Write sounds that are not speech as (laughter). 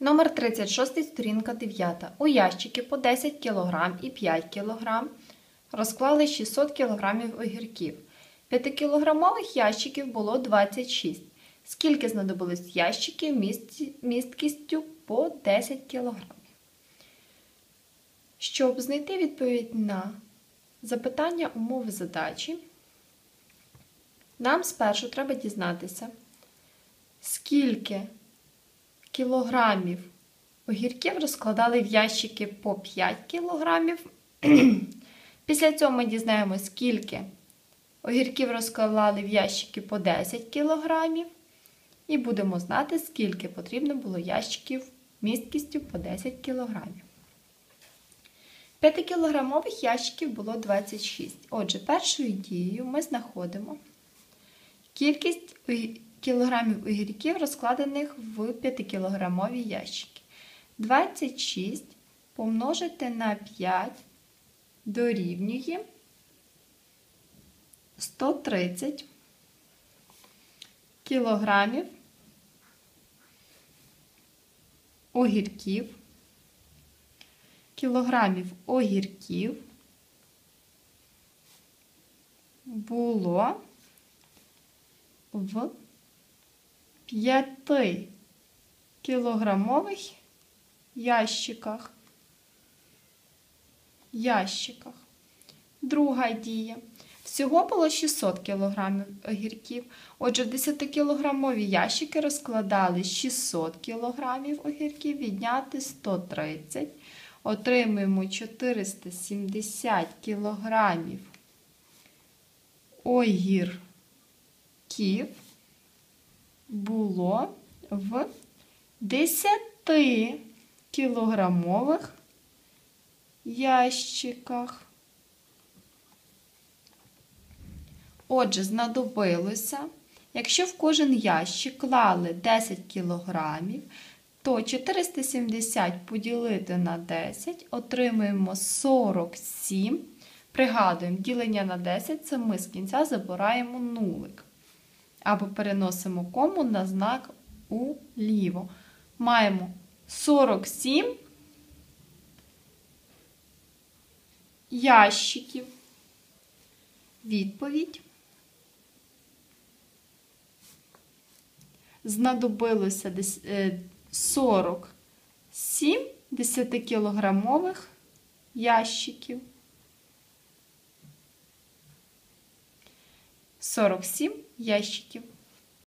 Номер 36, сторінка 9. У ящики по 10 кг і 5 кг розклали 600 кг огірків. 5-кілограмових ящиків було 26. Скільки знадобилось ящиків міст- місткістю по 10 кг? Щоб знайти відповідь на запитання умови задачі, нам спершу треба дізнатися, скільки кілограмів огірків розкладали в ящики по 5 кілограмів. (clears throat) Після цього ми дізнаємося, скільки огірків розклали в ящики по 10 кілограмів. І будемо знати, скільки потрібно було ящиків місткістю по 10 кілограмів. 5-кілограмових ящиків було 26. Отже, першою дією ми знаходимо кількість кілограмів огірків, розкладених в 5-кілограмові ящики. 26 помножити на 5 дорівнює 130 кілограмів огірків, кілограмів огірків було в 5 кілограмових ящиках. Ящиках. Друга дія. Всього було 600 кг огірків. Отже, в 10-кілограмові ящики розкладали 600 кг огірків, відняти 130. Отримуємо 470 кг огірків було в 10 кілограмових ящиках. Отже, знадобилося, якщо в кожен ящик клали 10 кілограмів, то 470 поділити на 10 отримуємо 47. Пригадуємо, ділення на 10 це ми з кінця забираємо нулик. Або переносимо кому на знак уліво. Маємо 47 ящиків. Відповідь. Знадобилося десь, е, 47 10-кілограмових ящиків. 47 ящиків.